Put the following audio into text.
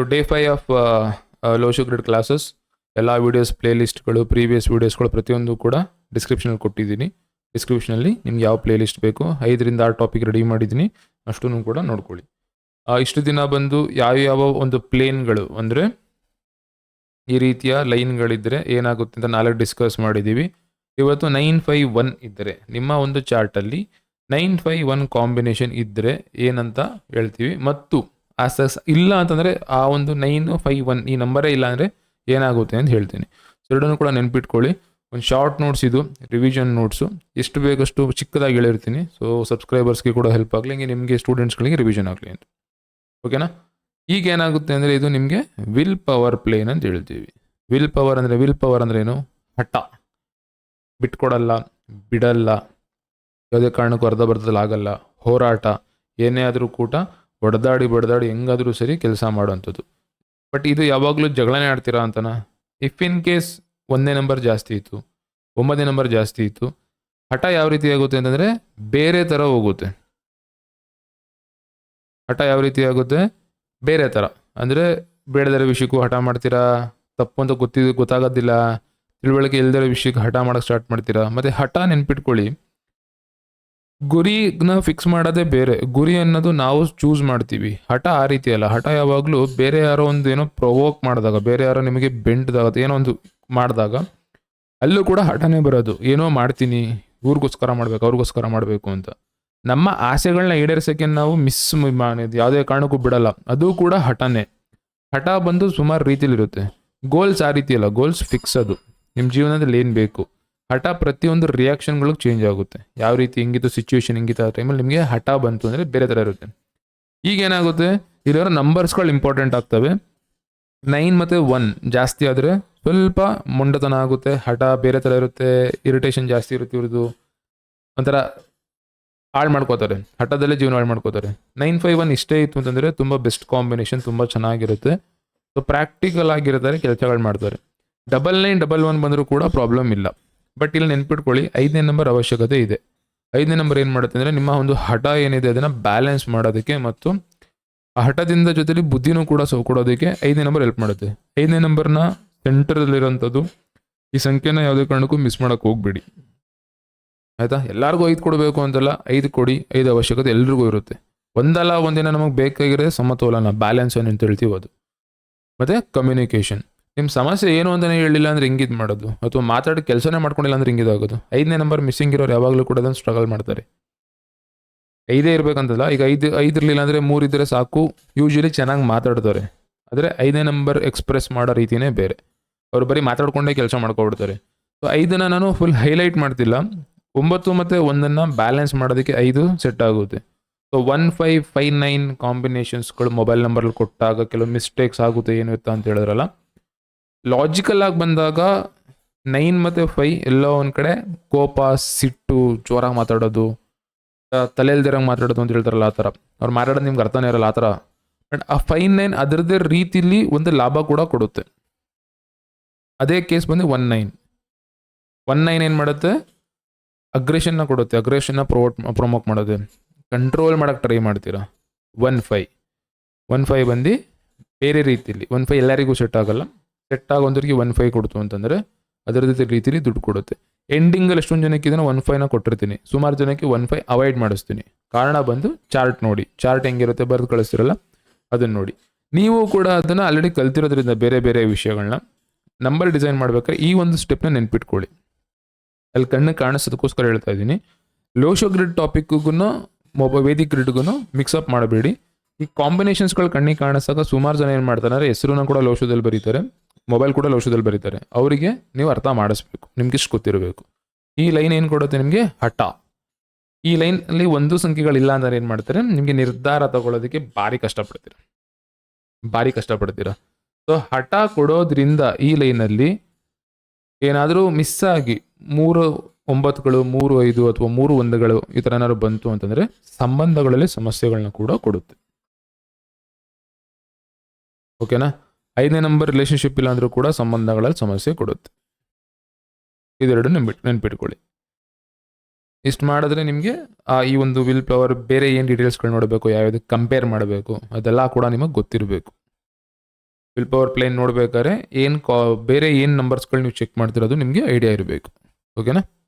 So day five of low grade classes ಎಲ್ಲ videos ಪ್ಲೇಲಿಸ್ಟ್ಗಳು previous ವೀಡಿಯೋಸ್ಗಳು ಪ್ರತಿಯೊಂದು ಕೂಡ ಡಿಸ್ಕ್ರಿಪ್ಷನಲ್ಲಿ ಕೊಟ್ಟಿದ್ದೀನಿ. ಡಿಸ್ಕ್ರಿಪ್ಷನಲ್ಲಿ ನಿಮ್ಗೆ ಯಾವ ಪ್ಲೇ ಲಿಸ್ಟ್ ಬೇಕು, ಐದರಿಂದ ಆರು ಟಾಪಿಕ್ ರೆಡಿ ಮಾಡಿದ್ದೀನಿ, ಅಷ್ಟನ್ನು ಕೂಡ ನೋಡ್ಕೊಳ್ಳಿ. ಇಷ್ಟು ದಿನ ಬಂದು ಯಾವ್ಯಾವ ಒಂದು ಪ್ಲೇನ್ಗಳು ಅಂದರೆ, ಈ ರೀತಿಯ ಲೈನ್ಗಳಿದ್ದರೆ ಏನಾಗುತ್ತೆ ಅಂತ ನಾಲ್ಕು ಡಿಸ್ಕಸ್ ಮಾಡಿದ್ದೀವಿ. ಇವತ್ತು ನೈನ್ ಫೈವ್ ಒನ್ ಇದ್ದರೆ, ನಿಮ್ಮ ಒಂದು ಚಾರ್ಟಲ್ಲಿ ನೈನ್ ಫೈ ಒನ್ ಕಾಂಬಿನೇಷನ್ ಇದ್ದರೆ ಏನಂತ ಹೇಳ್ತೀವಿ. ಮತ್ತು ಆ ಇಲ್ಲ ಅಂತಂದರೆ ಆ ಒಂದು ನೈನ್ ಫೈವ್ ಒನ್ ಈ ನಂಬರೇ ಇಲ್ಲ ಅಂದರೆ ಏನಾಗುತ್ತೆ ಅಂತ ಹೇಳ್ತೀನಿ. ಎರಡನ್ನೂ ಕೂಡ ನೆನ್ಪಿಟ್ಕೊಳ್ಳಿ. ಒಂದು ಶಾರ್ಟ್ ನೋಟ್ಸ್ ಇದು ರಿವಿಷನ್ ನೋಟ್ಸು ಎಷ್ಟು ಬೇಕಷ್ಟು ಚಿಕ್ಕದಾಗಿ ಹೇಳಿರ್ತೀನಿ. ಸೊ ಸಬ್ಸ್ಕ್ರೈಬರ್ಸ್ಗೆ ಕೂಡ ಹೆಲ್ಪ್ ಆಗಲಿ, ಹಿಂಗೆ ನಿಮಗೆ ಸ್ಟೂಡೆಂಟ್ಸ್ಗಳಿಗೆ ರಿವಿಷನ್ ಆಗಲಿ ಅಂತ. ಓಕೆನಾ ಈಗ ಏನಾಗುತ್ತೆ ಅಂದರೆ ಇದು ನಿಮಗೆ ವಿಲ್ ಪವರ್ ಪ್ಲೇನ್ ಅಂತ ಹೇಳ್ತೀವಿ. ವಿಲ್ ಪವರ್ ಅಂದರೆ ವಿಲ್ ಪವರ್ ಅಂದರೆ ಏನು? ಹಠ. ಬಿಟ್ಕೊಡಲ್ಲ, ಬಿಡಲ್ಲ. ಯಾವುದೇ ಕಾರಣಕ್ಕೂ ಅರ್ಧ ಬರ್ಧದಲ್ಲಿ ಆಗಲ್ಲ. ಹೋರಾಟ. ಏನೇ ಆದರೂ ಕೂಡ ಹೊಡೆದಾಡಿ ಬಡದಾಡಿ ಹೆಂಗಾದರೂ ಸರಿ ಕೆಲಸ ಮಾಡೋವಂಥದ್ದು. ಬಟ್ ಇದು ಯಾವಾಗಲೂ ಜಗಳನೇ ಆಡ್ತೀರಾ ಅಂತನ? ಇಫ್ ಇನ್ ಕೇಸ್ ಒಂದನೇ ನಂಬರ್ ಜಾಸ್ತಿ ಇತ್ತು, ಒಂಬತ್ತನೇ ನಂಬರ್ ಜಾಸ್ತಿ ಇತ್ತು, ಹಠ ಯಾವ ರೀತಿ ಆಗುತ್ತೆ ಅಂತಂದರೆ ಬೇರೆ ಥರ ಹೋಗುತ್ತೆ. ಹಠ ಯಾವ ರೀತಿ ಆಗುತ್ತೆ? ಬೇರೆ ಥರ ಅಂದರೆ ಬೇಡದರ ವಿಷಯಕ್ಕೂ ಹಠ ಮಾಡ್ತೀರಾ? ತಪ್ಪು ಅಂತ ಗೊತ್ತಿದ್ದು ಗೊತ್ತಾಗೋದಿಲ್ಲ. ತಿಳುವಳಿಕೆ ಇಲ್ದಿರೋ ವಿಷಯಕ್ಕೆ ಹಠ ಮಾಡೋಕ್ಕೆ ಸ್ಟಾರ್ಟ್ ಮಾಡ್ತೀರಾ? ಮತ್ತು ಹಠ ನೆನ್ಪಿಟ್ಕೊಳ್ಳಿ. ಗುರಿನ ಫಿಕ್ಸ್ ಮಾಡೋದೇ ಬೇರೆ. ಗುರಿ ಅನ್ನೋದು ನಾವು ಚೂಸ್ ಮಾಡ್ತೀವಿ. ಹಠ ಆ ರೀತಿ ಅಲ್ಲ. ಹಠ ಯಾವಾಗಲೂ ಬೇರೆ ಯಾರೋ ಒಂದು ಏನೋ ಪ್ರೊವೋಕ್ ಮಾಡಿದಾಗ, ಬೇರೆ ಯಾರೋ ನಿಮಗೆ ಬೆಂಡ್ದಾಗ ಏನೋ ಒಂದು ಮಾಡಿದಾಗ, ಅಲ್ಲೂ ಕೂಡ ಹಠನೇ ಬರೋದು. ಏನೋ ಮಾಡ್ತೀನಿ, ಇವ್ರಿಗೋಸ್ಕರ ಮಾಡ್ಬೇಕು, ಅವ್ರಿಗೋಸ್ಕರ ಮಾಡಬೇಕು ಅಂತ. ನಮ್ಮ ಆಸೆಗಳನ್ನ ಈಡೇರಿಸೋಕ್ಕೆ ನಾವು ಮಿಸ್ ಮಾಡಿದ್ದು ಯಾವುದೇ ಕಾರಣಕ್ಕೂ ಬಿಡಲ್ಲ. ಅದು ಕೂಡ ಹಠನೇ. ಹಠ ಬಂದು ಸುಮಾರು ರೀತಿಲಿರುತ್ತೆ. ಗೋಲ್ಸ್ ಆ ರೀತಿ ಅಲ್ಲ. ಗೋಲ್ಸ್ ಫಿಕ್ಸ್ ಅದು. ನಿಮ್ಮ ಜೀವನದಲ್ಲಿ ಏನು ಬೇಕು? ಹಠ ಪ್ರತಿಯೊಂದು ರಿಯಾಕ್ಷನ್ಗಳು ಚೇಂಜ್ ಆಗುತ್ತೆ. ಯಾವ ರೀತಿ ಹಿಂಗಿತ್ತು ಸಿಚುವೇಶನ್ ಹೆಂಗಿತ್ತು ಆ ಟೈಮಲ್ಲಿ ನಿಮಗೆ ಹಠ ಬಂತು ಅಂದರೆ ಬೇರೆ ಥರ ಇರುತ್ತೆ. ಈಗ ಏನಾಗುತ್ತೆ? ಇಲ್ಲಿರೋ ನಂಬರ್ಸ್ಗಳು ಇಂಪಾರ್ಟೆಂಟ್ ಆಗ್ತವೆ. ನೈನ್ ಮತ್ತು ಒನ್ ಜಾಸ್ತಿ ಆದರೆ ಸ್ವಲ್ಪ ಮುಂಡತನ ಆಗುತ್ತೆ, ಹಠ ಬೇರೆ ಥರ ಇರುತ್ತೆ ಇರಿಟೇಷನ್ ಜಾಸ್ತಿ ಇರುತ್ತೆ ಇವ್ರದ್ದು. ಒಂಥರ ಹಾಳು ಮಾಡ್ಕೋತಾರೆ. ಹಠದಲ್ಲೇ ಜೀವನ ಹಾಳು ಮಾಡ್ಕೋತಾರೆ. ನೈನ್ ಫೈವ್ ಒನ್ ಇಷ್ಟೇ ಇತ್ತು ಅಂತಂದರೆ ತುಂಬ ಬೆಸ್ಟ್ ಕಾಂಬಿನೇಷನ್ ತುಂಬ ಚೆನ್ನಾಗಿರುತ್ತೆ. ಸೊ ಪ್ರಾಕ್ಟಿಕಲ್ ಆಗಿರ್ತಾರೆ ಕೆಲಸಗಳು ಮಾಡ್ತಾರೆ. ಡಬಲ್ ನೈನ್ ಡಬಲ್ ಒನ್ ಬಂದರೂ ಕೂಡ ಪ್ರಾಬ್ಲಮ್ ಇಲ್ಲ. ಬಟ್ ಇಲ್ಲಿ ನೆನ್ಪಿಟ್ಕೊಳ್ಳಿ, ಐದನೇ ನಂಬರ್ ಅವಶ್ಯಕತೆ ಇದೆ. ಐದನೇ ನಂಬರ್ ಏನು ಮಾಡುತ್ತೆ ಅಂದರೆ ನಿಮ್ಮ ಒಂದು ಹಠ ಏನಿದೆ ಅದನ್ನು ಬ್ಯಾಲೆನ್ಸ್ ಮಾಡೋದಕ್ಕೆ ಮತ್ತು ಆ ಹಠದಿಂದ ಜೊತೆಲಿ ಬುದ್ಧಿನೂ ಕೂಡ ಕೊಡೋದಕ್ಕೆ ಐದನೇ ನಂಬರ್ ಹೆಲ್ಪ್ ಮಾಡುತ್ತೆ. ಐದನೇ ನಂಬರ್ನ ಸೆಂಟರಲ್ಲಿರೋಂಥದ್ದು ಈ ಸಂಖ್ಯೆನ ಯಾವುದೇ ಕಾರಣಕ್ಕೂ ಮಿಸ್ ಮಾಡೋಕ್ಕೆ ಹೋಗ್ಬೇಡಿ. ಆಯಿತಾ? ಎಲ್ಲರಿಗೂ ಐದು ಕೊಡಬೇಕು ಅಂತಲ್ಲ, ಐದು ಕೊಡಿ, ಐದು ಅವಶ್ಯಕತೆ ಎಲ್ರಿಗೂ ಇರುತ್ತೆ. ಒಂದಲ್ಲ ಒಂದಿನ ನಮಗೆ ಬೇಕಾಗಿರೋದೇ ಸಮತೋಲನ ಬ್ಯಾಲೆನ್ಸ್ ಅಂತ ಹೇಳ್ತೀವಿ ಅದು. ಮತ್ತು ಕಮ್ಯುನಿಕೇಷನ್ ನಿಮ್ಮ ಸಮಸ್ಯೆ ಏನು ಅಂತಲೇ ಹೇಳಿಲ್ಲ ಅಂದರೆ ಹಿಂಗಿದ್ ಮಾಡೋದು? ಅಥವಾ ಮಾತಾಡಿ ಕೆಲಸನೇ ಮಾಡ್ಕೊಂಡಿಲ್ಲ ಅಂದ್ರೆ ಹಿಂಗಿದಾಗೋದು ಐದನೇ ನಂಬರ್ ಮಿಸ್ಸಿಂಗ್ ಇರೋರು ಯಾವಾಗಲೂ ಕೂಡ ಅದನ್ನು ಸ್ಟ್ರಗಲ್ ಮಾಡ್ತಾರೆ. ಐದೇ ಇರಬೇಕಂತಲ್ಲ, ಈಗ ಐದು ಐದು ಇರಲಿಲ್ಲ ಅಂದರೆ ಮೂರು ಇದ್ದರೆ ಸಾಕು. ಯೂಶ್ವಲಿ ಚೆನ್ನಾಗಿ ಮಾತಾಡ್ತಾರೆ. ಆದರೆ ಐದನೇ ನಂಬರ್ ಎಕ್ಸ್ಪ್ರೆಸ್ ಮಾಡೋ ರೀತಿಯೇ ಬೇರೆ. ಅವರು ಬರೀ ಮಾತಾಡ್ಕೊಂಡೇ ಕೆಲಸ ಮಾಡ್ಕೊಬಿಡ್ತಾರೆ. ಸೊ ಐದನ್ನು ನಾನು ಫುಲ್ ಹೈಲೈಟ್ ಮಾಡ್ತಿಲ್ಲ. ಒಂಬತ್ತು ಮತ್ತು ಒಂದನ್ನು ಬ್ಯಾಲೆನ್ಸ್ ಮಾಡೋದಕ್ಕೆ ಐದು ಸೆಟ್ ಆಗುತ್ತೆ. So one five five nine ಕಾಂಬಿನೇಷನ್ಸ್ಗಳು mobile ನಂಬರಲ್ಲಿ ಕೊಟ್ಟಾಗ ಕೆಲವು ಮಿಸ್ಟೇಕ್ಸ್ ಆಗುತ್ತೆ, ಏನು ಇರ್ತಾ ಅಂತ ಹೇಳಿದ್ರಲ್ಲ? ಲಾಜಿಕಲ್ ಆಗಿ ಬಂದಾಗ ನೈನ್ ಮತ್ತು ಫೈ ಎಲ್ಲೋ ಒಂದು ಕಡೆ ಕೋಪ, ಸಿಟ್ಟು, ಜೋರಾಗಿ ಮಾತಾಡೋದು ತಲೆಯಲ್ದಿರಂಗೆ ಮಾತಾಡೋದು ಅಂತ ಹೇಳ್ತಾರಲ್ಲ ಆ ಥರ. ಅವ್ರು ಮಾತಾಡೋದು ನಿಮ್ಗೆ ಅರ್ಥನೇ ಇರಲ್ಲ ಆ ಥರ. ಬಟ್ ಆ ಫೈನ್ ನೈನ್ ಅದರದ್ದೇ ರೀತಿಲಿ ಒಂದು ಲಾಭ ಕೂಡ ಕೊಡುತ್ತೆ. ಅದೇ ಕೇಸ್ ಬಂದು ಒನ್ ನೈನ್. ಒನ್ ನೈನ್ ಏನು ಮಾಡುತ್ತೆ? ಅಗ್ರೆಷನ್ನ ಕೊಡುತ್ತೆ. ಅಗ್ರೆಷನ್ನ ಪ್ರೊಮೋಟ್ ಪ್ರೊಮೋಟ್ ಮಾಡೋದು. ಕಂಟ್ರೋಲ್ ಮಾಡೋಕ್ಕೆ ಟ್ರೈ ಮಾಡ್ತೀರಾ? One five. ಒನ್ ಫೈ ಬಂದು ಬೇರೆ ರೀತಿಯಲ್ಲಿ ಒನ್ ಫೈ ಎಲ್ಲರಿಗೂ ಸೆಟ್ ಆಗಲ್ಲ. ಸೆಟ್ ಒಂದರಿಗೆ ಒನ್ ಫೈವ್ ಕೊಡ್ತು ಅಂತಂದರೆ ಅದರದ್ದು ರೀತಿಲಿ ದುಡ್ಡು ಕೊಡುತ್ತೆ. ಎಂಡಿಂಗಲ್ಲಿ ಎಷ್ಟೊಂದು ಜನಕ್ಕೆ ಇದನ್ನು ಒನ್ ಫೈವ್ನ ಕೊಟ್ಟಿರ್ತೀನಿ. ಸುಮಾರು ಜನಕ್ಕೆ ಒನ್ ಫೈ ಅವಾಯ್ಡ್ ಮಾಡಿಸ್ತೀನಿ. ಕಾರಣ ಬಂದು ಚಾರ್ಟ್ ನೋಡಿ. ಚಾರ್ಟ್ ಹೆಂಗಿರುತ್ತೆ ಬರೆದು ಕಳಿಸ್ತಿರಲ್ಲ ಅದನ್ನು ನೋಡಿ. ನೀವು ಕೂಡ ಅದನ್ನು ಆಲ್ರೆಡಿ ಕಲ್ತಿರೋದ್ರಿಂದ ಬೇರೆ ಬೇರೆ ವಿಷಯಗಳನ್ನ ನಂಬರ್ ಡಿಸೈನ್ ಮಾಡ್ಬೇಕಾದ್ರೆ ಈ ಒಂದು ಸ್ಟೆಪ್ನ ನೆನ್ಪಿಟ್ಕೊಳ್ಳಿ. ಅಲ್ಲಿ ಕಣ್ಣು ಕಾಣಿಸೋದಕ್ಕೋಸ್ಕರ ಹೇಳ್ತಾ ಇದ್ದೀನಿ. ಲೋಶೋ ಗ್ರಿಡ್ ಟಾಪಿಕ್ಗೂ ಮೊಬ, ವೇದಿಕ್ ಗ್ರಿಡ್ಗೂ ಮಿಕ್ಸಪ್ ಮಾಡಬೇಡಿ. ಈ ಕಾಂಬಿನೇಷನ್ಸ್ಗಳು ಕಣ್ಣಿಗೆ ಕಾಣಿಸ್ದಾಗ ಸುಮಾರು ಜನ ಏನು ಮಾಡ್ತಾರೆ ಅಂದರೆ ಹೆಸರನ್ನ ಕೂಡ ಲೋಶೋದಲ್ಲಿ ಬರೀತಾರೆ. ಮೊಬೈಲ್ ಕೂಡ ಔಷಧದಲ್ಲಿ ಬರೀತಾರೆ. ಅವರಿಗೆ ನೀವು ಅರ್ಥ ಮಾಡಿಸ್ಬೇಕು. ನಿಮ್ಗೆ ಇಷ್ಟು ಗೊತ್ತಿರಬೇಕು. ಈ ಲೈನ್ ಏನು ಕೊಡುತ್ತೆ ನಿಮಗೆ? ಹಠ. ಈ ಲೈನಲ್ಲಿ ಒಂದು ಸಂಖ್ಯೆಗಳಿಲ್ಲ ಅಂದ್ರೆ ಏನು ಮಾಡ್ತಾರೆ? ನಿಮಗೆ ನಿರ್ಧಾರ ತಗೊಳ್ಳೋದಕ್ಕೆ ಭಾರಿ ಕಷ್ಟಪಡ್ತೀರ. ಭಾರಿ ಕಷ್ಟಪಡ್ತೀರ. ಸೊ ಹಠ ಕೊಡೋದ್ರಿಂದ ಈ ಲೈನಲ್ಲಿ ಏನಾದರೂ ಮಿಸ್ ಆಗಿ ಮೂರು ಒಂಬತ್ತುಗಳು, ಮೂರು ಐದು ಅಥವಾ ಮೂರು ಒಂದುಗಳು ಈ ಥರ ಏನಾದ್ರು ಬಂತು ಅಂತಂದರೆ ಸಂಬಂಧಗಳಲ್ಲಿ ಸಮಸ್ಯೆಗಳನ್ನ ಕೂಡ ಕೊಡುತ್ತೆ. ಓಕೆನಾ ಐದನೇ ನಂಬರ್ ರಿಲೇಷನ್ಶಿಪ್ ಇಲ್ಲ ಅಂದರೂ ಕೂಡ ಸಂಬಂಧಗಳಲ್ಲಿ ಸಮಸ್ಯೆ ಕೊಡುತ್ತೆ. ಇದೆರಡು ನೆನ್ಪಿಟ್ ನೆನ್ಪಿಟ್ಕೊಳ್ಳಿ. ಇಷ್ಟು ಮಾಡಿದ್ರೆ ನಿಮಗೆ, ಆ, ಈ ಒಂದು ವಿಲ್ ಪವರ್ ಬೇರೆ ಏನು ಡೀಟೇಲ್ಸ್ಗಳು ನೋಡಬೇಕು, ಯಾವ್ಯಾವ್ದು ಕಂಪೇರ್ ಮಾಡಬೇಕು, ಅದೆಲ್ಲ ಕೂಡ ನಿಮಗೆ ಗೊತ್ತಿರಬೇಕು. ವಿಲ್ ಪವರ್ ಪ್ಲೇನ್ ನೋಡ್ಬೇಕಾದ್ರೆ ಏನು ಕಾ, ಬೇರೆ ಏನು ನಂಬರ್ಸ್ಗಳು ನೀವು ಚೆಕ್ ಮಾಡ್ತಿರೋದು ನಿಮಗೆ ಐಡಿಯಾ ಇರಬೇಕು. ಓಕೆನಾ